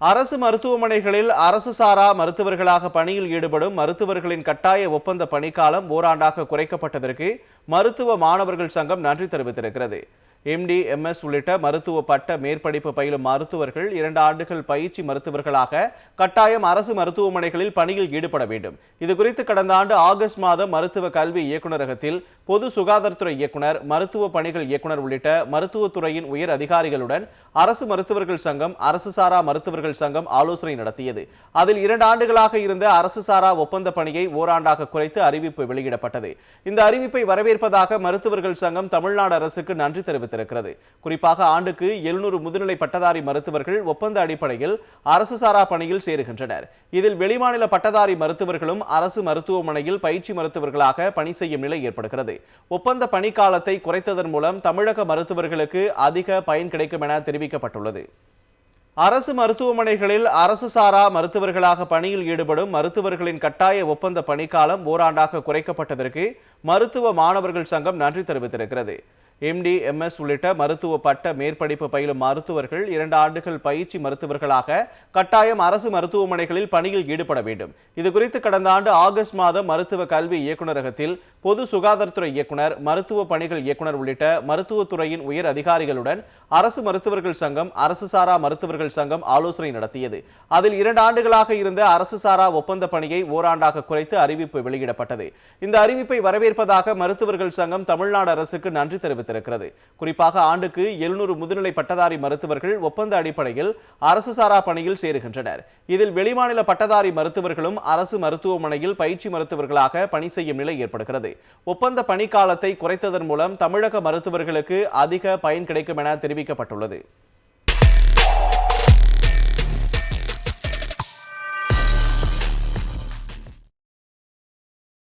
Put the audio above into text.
அரசு மருத்துவமனைகளில் அரசு சாரா மருத்துவர்களாக பணியில் ஈடுபடும் மருத்துவர்களின் கட்டாய ஒப்பந்த பணிக்காலம் ஓராண்டாக குறைக்கப்பட்டதற்கு மருத்துவ மாணவர்கள் சங்கம் நன்றி தெரிவித்திருக்கிறது. எம்டி எம்எஸ் உள்ளிட்ட மருத்துவ பட்ட மேற்படிப்பு பயிலும் மருத்துவர்கள் இரண்டு ஆண்டுகள் பயிற்சி மருத்துவர்களாக கட்டாயம் அரசு மருத்துவமனைகளில் பணியில் ஈடுபட வேண்டும். இதுகுறித்து கடந்த ஆண்டு ஆகஸ்ட் மாதம் மருத்துவ கல்வி இயக்குநரகத்தில் பொது சுகாதாரத்துறை இயக்குனர் மருத்துவ பணிகள் இயக்குனர் உள்ளிட்ட மருத்துவத்துறையின் உயர் அதிகாரிகளுடன் அரசு மருத்துவர்கள் சங்கம் அரசு சாரா மருத்துவர்கள் சங்கம் ஆலோசனை நடத்தியது. அதில் இரண்டு ஆண்டுகளாக இருந்த அரசு சாரா ஒப்பந்த பணியை ஓராண்டாக குறைத்து அறிவிப்பு வெளியிடப்பட்டது. இந்த அறிவிப்பை வரவேற்பதாக மருத்துவர்கள் சங்கம் தமிழ்நாடு அரசுக்கு நன்றி தெரிவித்தது. தெரிவித்திருக்கிறது. குறிப்பாக ஆண்டுக்கு எழுநூறு முதுநிலை பட்டதாரி மருத்துவர்கள் ஒப்பந்த அடிப்படையில் அரசு சாரா பணியில் சேருகின்றனர். இதில் வெளிமாநில பட்டதாரி மருத்துவர்களும் அரசு மருத்துவமனையில் பயிற்சி மருத்துவர்களாக பணி செய்யும் நிலை ஏற்படுகிறது. ஒப்பந்த பணிக்காலத்தை குறைத்ததன் மூலம் தமிழக மருத்துவர்களுக்கு அதிக பயன் கிடைக்கும் என தெரிவிக்கப்பட்டுள்ளது. அரசு மருத்துவமனைகளில் அரசு சாரா மருத்துவர்களாக பணியில் ஈடுபடும் மருத்துவர்களின் கட்டாய ஒப்பந்த பணிக்காலம் ஓராண்டாக குறைக்கப்பட்டதற்கு மருத்துவ மாணவர்கள் சங்கம் நன்றி தெரிவித்திருக்கிறது. எம்டி எம்எஸ் உள்ளிட்ட மருத்துவ பட்ட மேற்படிப்பு பயிலும் மருத்துவர்கள் இரண்டு ஆண்டுகள் பயிற்சி மருத்துவர்களாக கட்டாயம் அரசு மருத்துவமனைகளில் பணியில் ஈடுபட வேண்டும். இதுகுறித்து கடந்த ஆண்டு ஆகஸ்ட் மாதம் மருத்துவ கல்வி இயக்குநரகத்தில் பொது சுகாதாரத்துறை இயக்குனர் மருத்துவ பணிகள் இயக்குனர் உள்ளிட்ட மருத்துவத்துறையின் உயர் அதிகாரிகளுடன் அரசு மருத்துவர்கள் சங்கம் அரசு சாரா மருத்துவர்கள் சங்கம் ஆலோசனை நடத்தியது. அதில் இரண்டு ஆண்டுகளாக இருந்த அரசு சாரா ஒப்பந்த பணியை ஓராண்டாக குறைத்து அறிவிப்பு வெளியிடப்பட்டது. இந்த அறிவிப்பை வரவேற்பதாக மருத்துவர்கள் சங்கம் தமிழ்நாடு அரசுக்கு நன்றி தெரிவித்திருக்கிறது. குறிப்பாக ஆண்டுக்கு எழுநூறு முதுநிலை பட்டதாரி மருத்துவர்கள் ஒப்பந்த அடிப்படையில் அரசு சாரா பணியில் சேருகின்றனர். இதில் வெளிமாநில பட்டதாரி மருத்துவர்களும் அரசு மருத்துவமனையில் பயிற்சி மருத்துவர்களாக பணி செய்யும் நிலை ஏற்படுகிறது. ஒப்பந்த பணிக்காலத்தை குறைத்ததன் மூலம் தமிழக மருத்துவர்களுக்கு அதிக பயன் கிடைக்கும் என தெரிவிக்கப்பட்டுள்ளது.